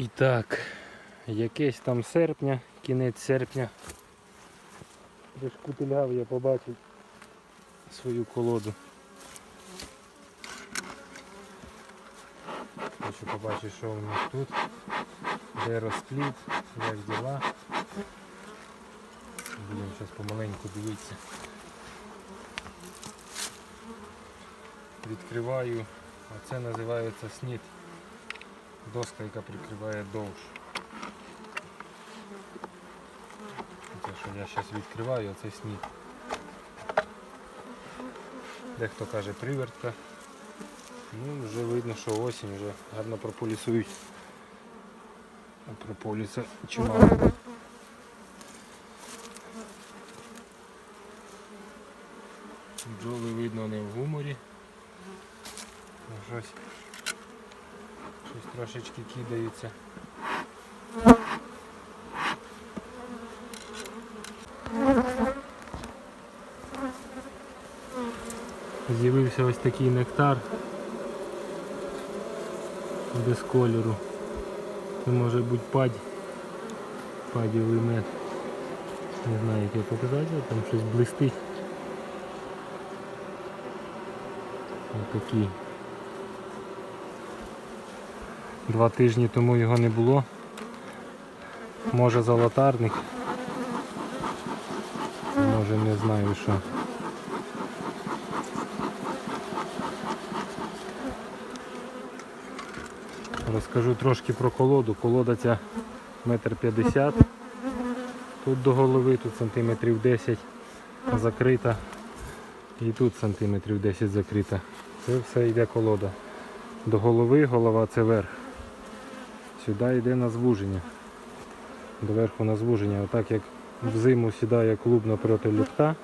І так, якесь там серпня, кінець серпня. Пришкутиляв я побачив свою колоду. Хочу побачити, що у нас тут, де розплід, як діла. Будемо зараз помаленьку дивитися. Відкриваю, а це називається снід. Доска, яка прикриває довж. Те, що я зараз відкриваю, це сніг. Дехто каже привертка. Ну, вже видно, що осінь вже гарно прополісують. А прополіса чимало. Бджоли видно не в гуморі. А Щось, щось трошечки кидаються. З'явився ось такий нектар без кольору. Це може бути падь, падівий мед. Не знаю як його показати, там щось блистить. Ось такий. Два тижні тому його не було. Може золотарник. Може не знаю що. Розкажу трошки про колоду. Колода ця метр п'ятдесят. Тут до голови, тут сантиметрів 10 закрита. І тут сантиметрів 10 закрита. Це все йде колода. До голови, голова це верх. Сюди йде на звуження. Доверху на звуження. Отак як взиму сідає клуб напроти лютка,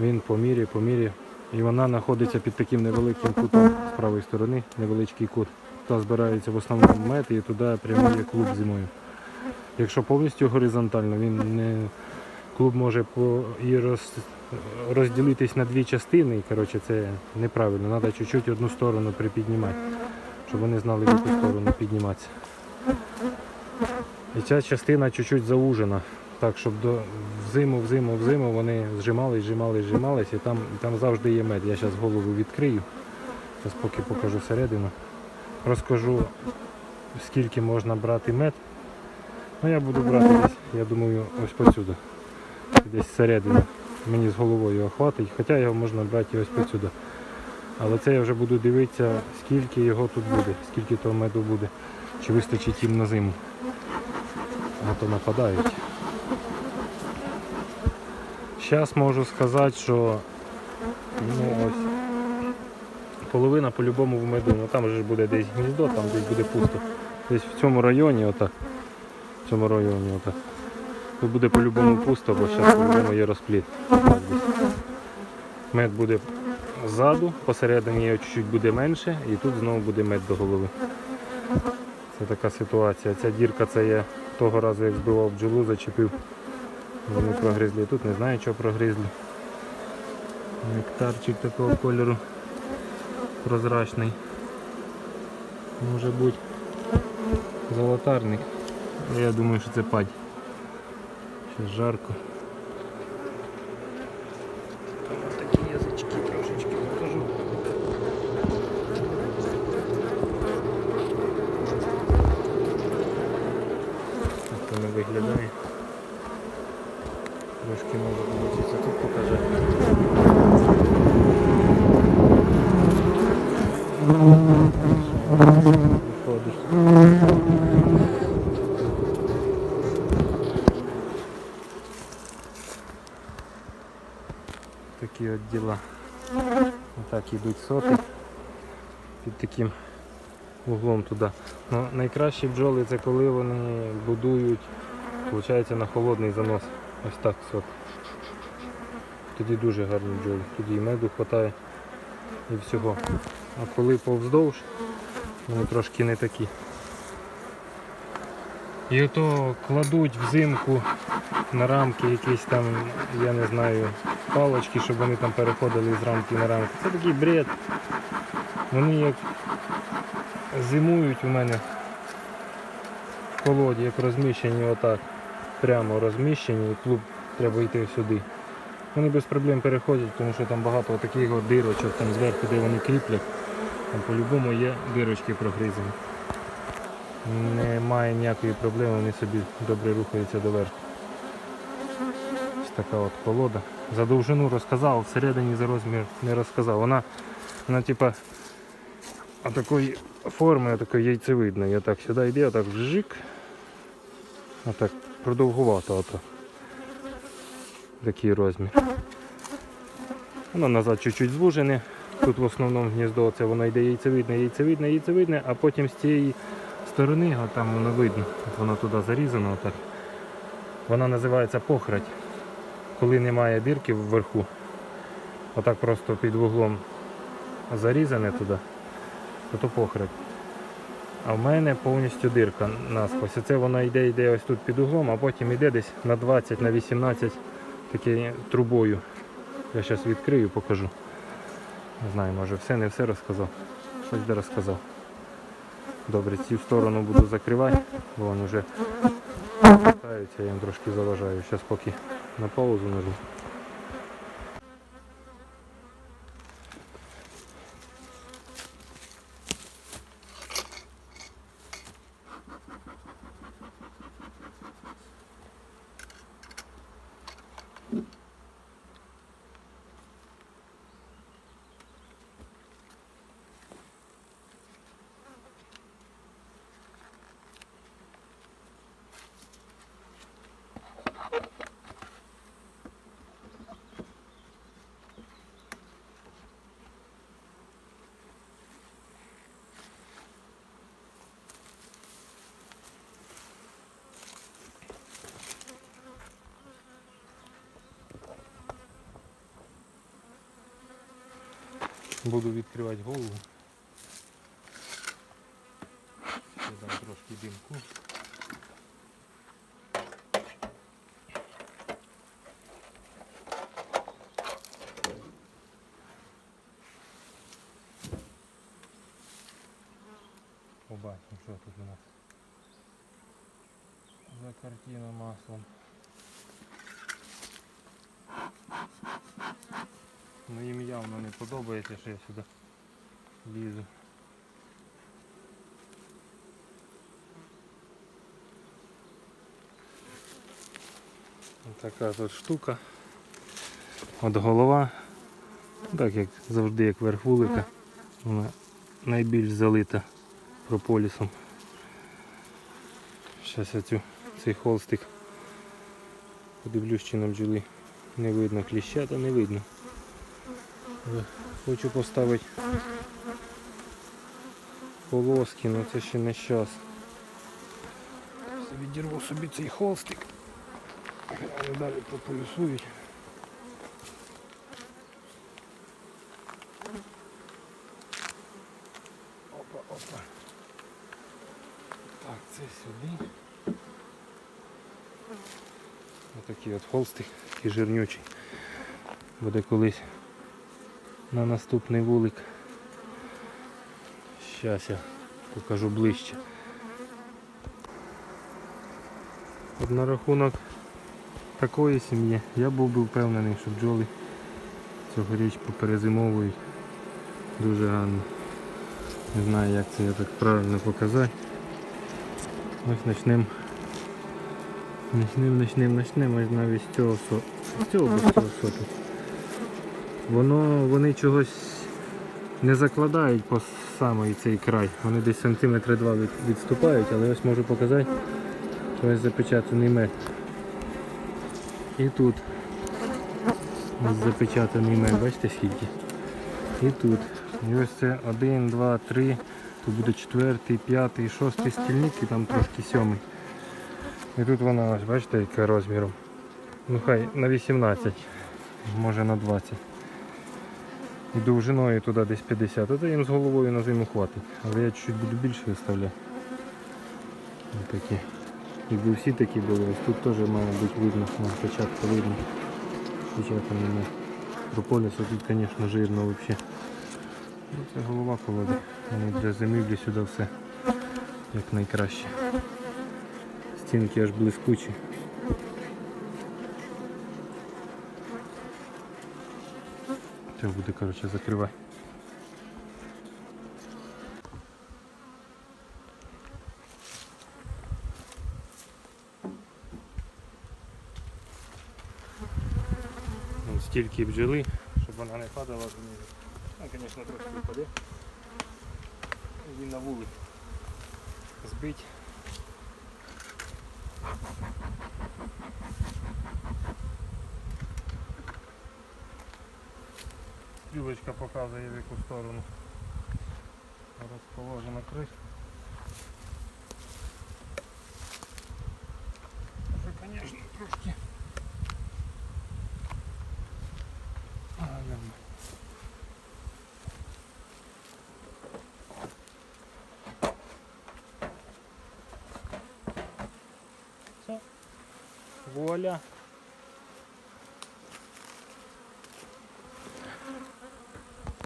він по мірі, по мірі. І вона знаходиться під таким невеликим кутом з правої сторони, невеличкий кут. Туди збирається в основному мед і туди прямує клуб зимою. Якщо повністю горизонтально, він не клуб може по і роз, розділитись на дві частини. І, коротше, це неправильно. Треба чуть-чуть одну сторону припіднімати, щоб вони знали, в яку сторону підніматися. І ця частина чуть-чуть заужена, так, щоб до взиму, взиму, взиму вони зжимались, зжимались, зжимались, і там, там завжди є мед. Я зараз голову відкрию. Зараз поки покажу середину. Розкажу, скільки можна брати мед. Ну я буду брати десь, я думаю, ось посюди. Десь середину. Мені з головою охватить, хоча його можна брати ось посюди. Але це я вже буду дивитися, скільки його тут буде, скільки того меду буде, чи вистачить їм на зиму. А то нападають. Зараз можу сказати, що ну, ось, половина по-любому в меду, ну там же ж буде десь гніздо, там десь буде пусто. Десь в цьому районі, отак. В цьому районі отак. Тут буде по-любому пусто, бо зараз по-любому є розпліт. Мед буде ззаду, посередині його чуть-чуть буде менше і тут знову буде мед до голови. Це така ситуація. Ця дірка це я того разу як збивав бджолу, зачепив. Вони прогризли. Тут не знаю чого прогризли. Нектарчик такого кольору прозрачний. Може бути золотарник. Я думаю, що це падь. Ще жарко. Ось такі язички трошечки покажу. Так воно виглядає. Трошки може вийти тут показати. Виходить. Такі от діла. Отак під таким углом туди. Ну, найкращі бджоли це коли вони будують, виходить, на холодний занос. Ось так сот. Тоді дуже гарні бджоли. Тоді і меду вистачає і всього. А коли повздовж, вони трошки не такі. І ото кладуть взимку на рамки якісь там, я не знаю, палочки, щоб вони там переходили з рамки на рамки. Це такий бред. Вони як зимують у мене колоді, як розміщені отак, прямо розміщені, і клуб треба йти сюди. Вони без проблем переходять, тому що там багато таких дирочок там зверху, де вони кріплять. Там по-любому є дирочки прогризані. Немає ніякої проблеми, вони собі добре рухаються доверху. Така от колода. За довжину розказав, всередині за розмір не розказав. Вона, вона типа такої форми, такої яйцевидної. Отак сюди йде, отак вжик. Отак продовгувато ото. Такий розмір. Воно назад чуть-чуть звужене. Тут в основному гніздо це воно йде яйцевидне, яйцевидне, яйцевидне, а потім з цієї сторони, от там воно видно, от воно туди зарізано. Отак. Вона називається похрать. Коли немає дирки вверху, отак просто під вуглом зарізане туди, то то похрать. А в мене повністю дирка насквозь. Оце вона йде, йде ось тут під углом, а потім йде десь на 20, на 18 таке трубою. Я зараз відкрию, покажу. Не знаю, може все, не все розказав. Щось де розказав. Добре, цю сторону буду закривати, бо вони вже питаються, я їм трошки заважаю. Зараз поки на паузу нажму. Буду відкривати голову. Ще дам трошки димку. Побачимо, що тут у нас за картина маслом. Ну їм явно не подобається, що я сюди лізу. Така тут штука. От голова. Так як завжди, як верх вулика. Вона найбільш залита прополісом. Зараз я цю, цей холстик подивлюсь, чи на бджоли не видно кліща, та не видно. Але Хочу поставити полоски, але це ще не час. Відірву собі цей холстик. Вони далі прополюсують. Опа, опа. Так, це сюди. Отакий от холстик, такий жирнючий. Буде колись на наступний вулик. Щас я покажу ближче. От на рахунок такої сім'ї я був би впевнений, що бджоли цьогоріч поперезимовують дуже гарно. Не знаю як це я так правильно показати. Ось. Начнем, начнем, начнем, ось навіть з цього со... з цього соту. Воно вони чогось не закладають по самий цей край. Вони десь сантиметри два від, відступають, але ось можу показати, що ось запечатаний мед. І тут запечатаний мед, бачите скільки? І тут. І ось це один, два, три, тут буде четвертий, п'ятий, шостий стільник і там трошки сьомий. І тут вона ось, бачите, яка розміром. Ну хай на 18, може на 20. І довжиною туди десь 50. А це їм з головою на зиму хватить. Але я чуть-чуть буду більше виставляти. Ось такі. Якби всі такі були, ось тут теж має бути видно, на початку видно. Спочатку не прополісу тут, звісно, жирно взагалі. Ну, це голова колоди. Вони для зимівлі сюди все як найкраще. Стінки аж блискучі. Треба буде, коротше, закривати. Вон стільки бджоли, щоб вона не падала знизу. Ну, звісно, трошки впаде. Її на вулик збить. Стрілочка показує в яку сторону розположена кришка. Це, звісно, трошки. А, нормально. Все. Вуаля.